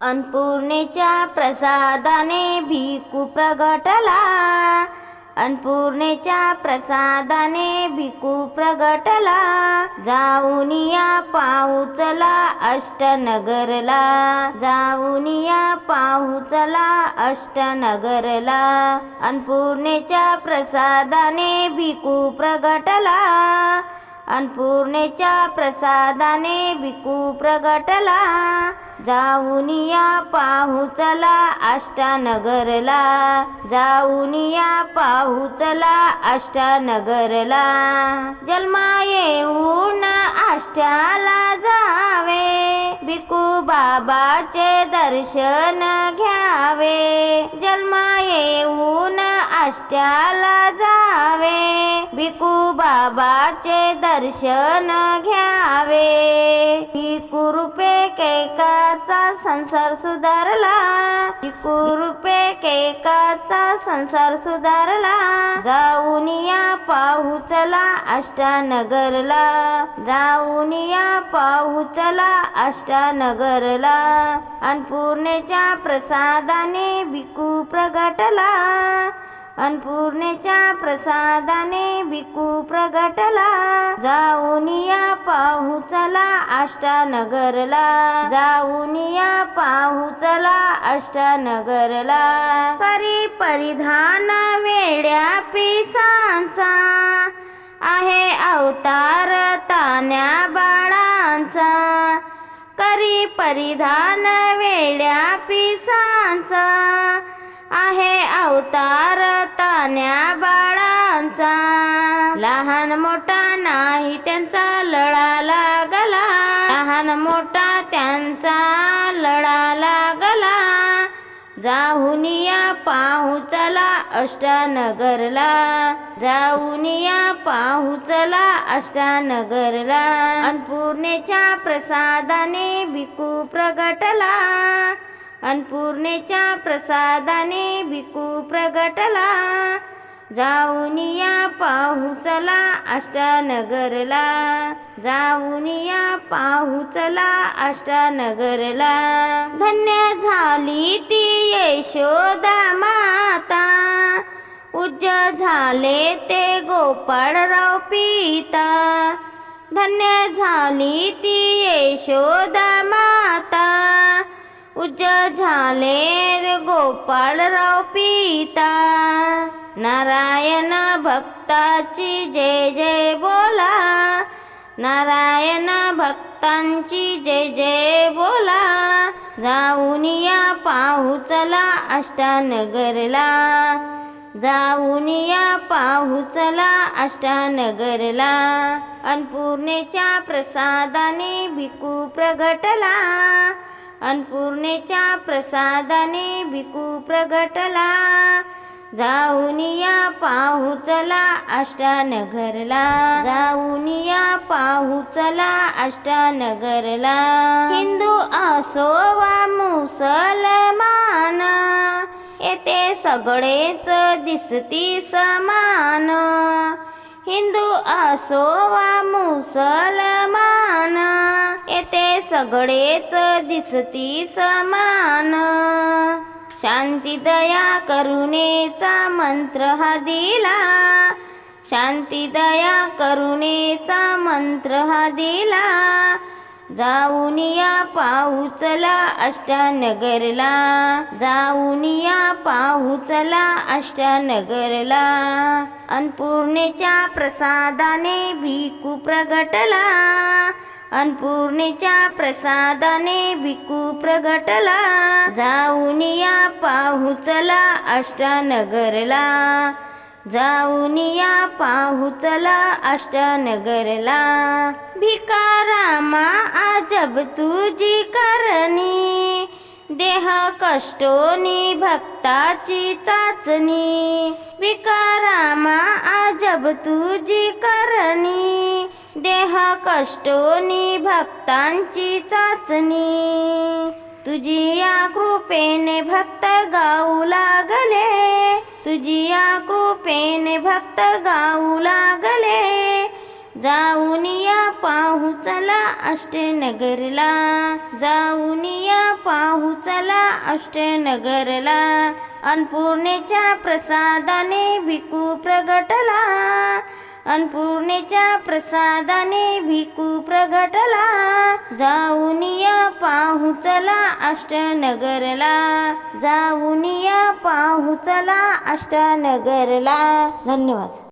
अन्नपूर्णेच्या प्रसादाने भिकू प्रगटला. अन्नपूर्णेच्या प्रसादाने भिकू प्रगटला. जाऊन या पाहुचला अष्टनगरला. जाऊन या पाहुचला अष्टनगरला. अन्नपूर्णेच्या प्रसादाने भिकू प्रगटला. अन्नपूर्णेच्या प्रसादाने विकू प्रगटला. जाऊन या पाहू चला अष्टानगरला. जाऊन या पाहू चला अष्टानगरला. जन्मा येऊन अष्टाला जावे. भिकू बाबाचे दर्शन घ्यावे. जन्मा येऊन आष्ट्याला जावे भिकू बाबाचे दर्शन घ्यावे. ही कुरुपे केकाचा संसार सुधारला ही कुरुपे केकाचा संसार सुधारला. जाऊन या पाहू चला अष्टानगरला जाऊन या पाहू चला अष्टानगरला अन्नपूर्णेच्या प्रसादाने भिकू प्रगटला अन्नपूर्णेच्या प्रसादाने भिकू प्रगटला. जाऊन या पाहू चला अष्टानगरला. जाऊन या पाहू चला अष्टानगरला. करी परिधान वेड्या पिसांचा आहे अवतार तान्या बाळांचा. करी परिधान वेड्या पिसांचा आहे अवतार तान्या बाळांचा. लहान मोठा नाही त्यांचा लळा लागला. लहान मोठा त्यांचा लळा लागला. जाऊन या पाहू चला अष्टानगरला. जाऊन या पाहू चला अष्टानगरला. अन्नपूर्णेच्या प्रसादाने भिकू प्रगटला. अन्पूर्णेच्या प्रसादाने भिकू प्रगटला. जाऊन या पाहू चला अष्टानगरला. जाऊन या पाहू चला अष्टानगरला. धन्य झाली ती यशोदा माता. उज्ज झाले ते गोपाळराव पिता. धन्य झाली ती यशोदा माता. उज्ज झाले गोपाळराव पिता. नारायण भक्ताची जय जय बोला. नारायण भक्तांची जय जय बोला. जाऊन या पाहू चला अष्टानगरला. जाऊन या पाहू चला अष्टानगरला. अन्नपूर्णेच्या प्रसादाने भिकू प्रगटला. अन्पूर्णेच्या प्रसादाने भिकू प्रगटला. जाऊन या पाहू चला अष्टानगरला. जाऊन या पाहू चला अष्टानगरला. हिंदू असो वा मुसलमान येथे सगळेच दिसती समान. हिंदू असो वा मुसलमान सगळेच दिसती समान. शांती दया करुणेचा मंत्र हा दिला. शांती दया करुणेचा मंत्र हा दिला. जाऊन या पाहुचला अष्टानगरला. जाऊन या पाहुचला अष्टानगरला. अन्नपूर्णेच्या प्रसादाने भिकू प्रगटला. अन्नपूर्णेच्या प्रसादाने भिकू प्रगटला. जाऊन या पाहू चला अष्टानगरला. जाऊन या पाहू चला अष्टानगरला. भिकारामा आजब तुझी करणी. देह कष्टोनी भक्ताची चाचणी. विकारामा आजब तुझी करणी. देह कष्टोनी भक्तांची चाचणी. तुझी या कृपेने भक्त गाऊ लागले. तुझी या कृपेने भक्त गाऊ लागले. जाऊन या पाहू चला अष्टनगरला. जाऊन या पाहू चला अष्टनगरला. अन्नपूर्णेच्या प्रसादाने भिकू प्रगटला. अन्नपूर्णेच्या प्रसादाने भिकू प्रगटला. जाऊन या पाहू चला अष्टनगरला. जाऊन या पाहू चला अष्टनगरला. धन्यवाद.